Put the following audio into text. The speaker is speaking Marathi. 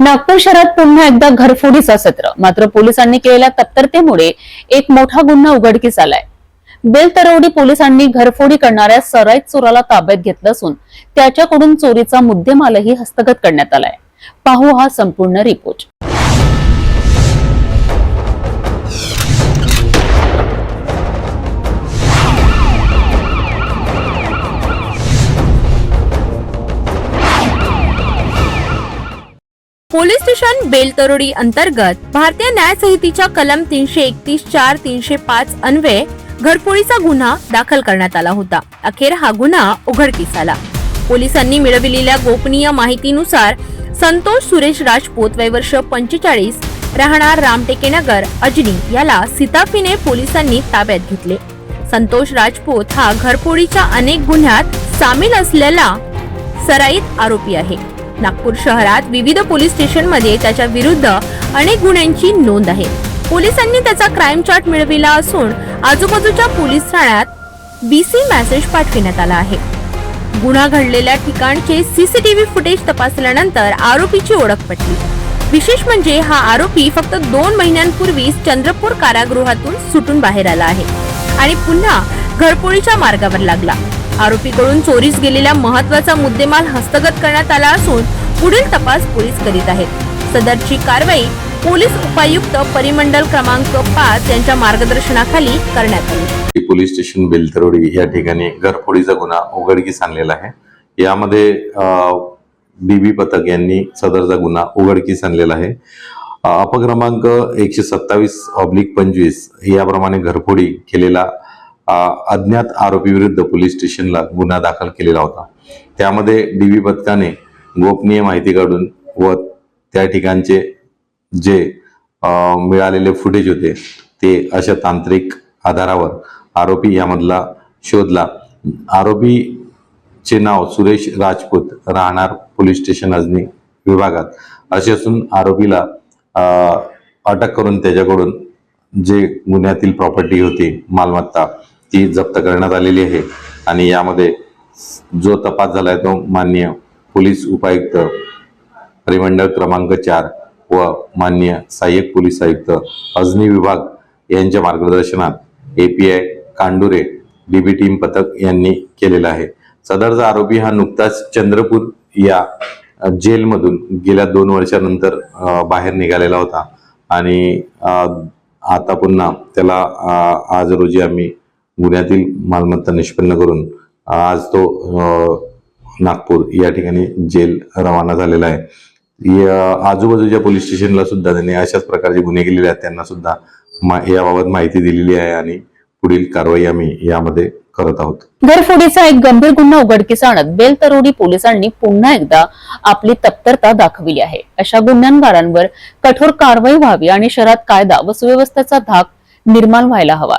नागपूर शहरात पुन्हा एकदा घरफोडीचा सत्र. मात्र पोलिसांनी केलेल्या तत्परतेमुळे एक मोठा गुन्हा उघडकीस आलाय. बेलतरवडी पोलिसांनी घरफोडी करणाऱ्या सराईत चोराला ताब्यात घेतलं असून त्याच्याकडून चोरीचा मुद्देमालही हस्तगत करण्यात आलाय. पाहू हा संपूर्ण रिपोर्ट पोलीस स्टेशन बेलतरोडी अंतर्गत भारतीय न्याय संहितेच्या कलम तीनशे एकतीस चार तीनशे पाच अन्वये घरफोडीचा गुन्हा दाखल करण्यात आला होता. अखेर हा गुन्हा उघडकीस आला. पोलिसांनी मिळविलेल्या गोपनीय माहितीनुसार संतोष सुरेश राजपूत वय वर्ष पंचेचाळीस राहणार रामटेकेनगर अजनी याला सिताफीने पोलिसांनी ताब्यात घेतले. संतोष राजपूत हा घरफोडीच्या अनेक गुन्ह्यात सामील असलेला सराईत आरोपी आहे. नागपूर शहरात विविध पोलीस स्टेशनमध्ये त्याच्या विरुद्ध अनेक गुन्ह्यांची नोंद आहे. पोलिसांनी त्याचा क्राईम चार्ट मिळविला असून आजूबाजूच्या पोलीस ठाण्यात बीसी मेसेज पाठविण्यात आला आहे. गुन्हा घडलेल्या ठिकाणचे सीसीटीव्ही फुटेज तपासल्यानंतर आरोपीची ओळख पटली. विशेष म्हणजे हा आरोपी फक्त दोन महिन्यांपूर्वीच चंद्रपूर कारागृहातून सुटून बाहेर आला आहे आणि पुन्हा घरपोळीच्या मार्गावर लागला. आरोपीकडून चोरीस गेलेला महत्त्वाचा मुद्देमाल हस्तगत करण्यात आला असून पुढील तपास पोलीस करीत आहेत. सदरची कारवाई पोलीस उपायुक्त परिमंडल क्रमांक पाच यांच्या मार्गदर्शनाखाली करण्यात आली. पोलीस स्टेशन बेलतरोडी या ठिकाणी घरफोडीचा गुन्हा उघडकीस आणलेला आहे. यामध्ये बीबी पथक यांनी सदरचा गुन्हा उघडकीस आणलेला आहे. अपक्रमांक एकशे सत्तावीस ऑब्लिक पंचवीस याप्रमाणे घरफोडी केलेला अज्ञात आरोपी विरुद्ध पोलीस स्टेशनला गुन्हा दाखल केलेला होता. त्यामध्ये डीबी पथकाने गोपनीय माहिती काढून व त्या ठिकाणचे जे मिळालेले फुटेज होते ते अशा तांत्रिक आधारावर आरोपी यामधला शोधला. आरोपीचे नाव सुरेश राजपूत राहणार पोलीस स्टेशन अजनी विभागात. असे असून आरोपीला अटक करून त्याच्याकडून जे गुन्ह्यातील प्रॉपर्टी होती मालमत्ता ती जप्त करण्यात आलेली आहे. आणि यामध्ये जो तपास झालाय तो मान्य पोलीस उपायुक्त परिमंडळ क्रमांक चार व मान्य सहाय्यक पोलीस आयुक्त अजनी विभाग यांच्या मार्गदर्शनात एपीआय कांडुरे डीबी टीम पथक यांनी केलेला आहे. सदरचा आरोपी हा नुकताच चंद्रपूर या जेलमधून गेल्या दोन वर्षानंतर बाहेर निघालेला होता. आणि आता पुन्हा त्याला आज रोजी आम्ही गुन्ह्यातील मालमत्ता निष्पन्न करून आज तो नागपूर या ठिकाणी जेल रवाना झालेला आहे. आजूबाजूच्या पोलीस स्टेशनला सुद्धा त्यांनी अशाच प्रकारचे गुन्हे केलेले आहेत. त्यांना सुद्धा मा- याबाबत माहिती दिलेली आहे आणि पुढील कारवाई आम्ही यामध्ये करत आहोत. घरफोडीचा एक गंभीर गुन्हा उघडकीस आणत बेलतरोडी पोलिसांनी पुन्हा एकदा आपली तत्परता दाखविली आहे. अशा गुन्ह्यांगारांवर कठोर कारवाई व्हावी आणि शहरात कायदा व सुव्यवस्थेचा धाक निर्माण व्हायला हवा.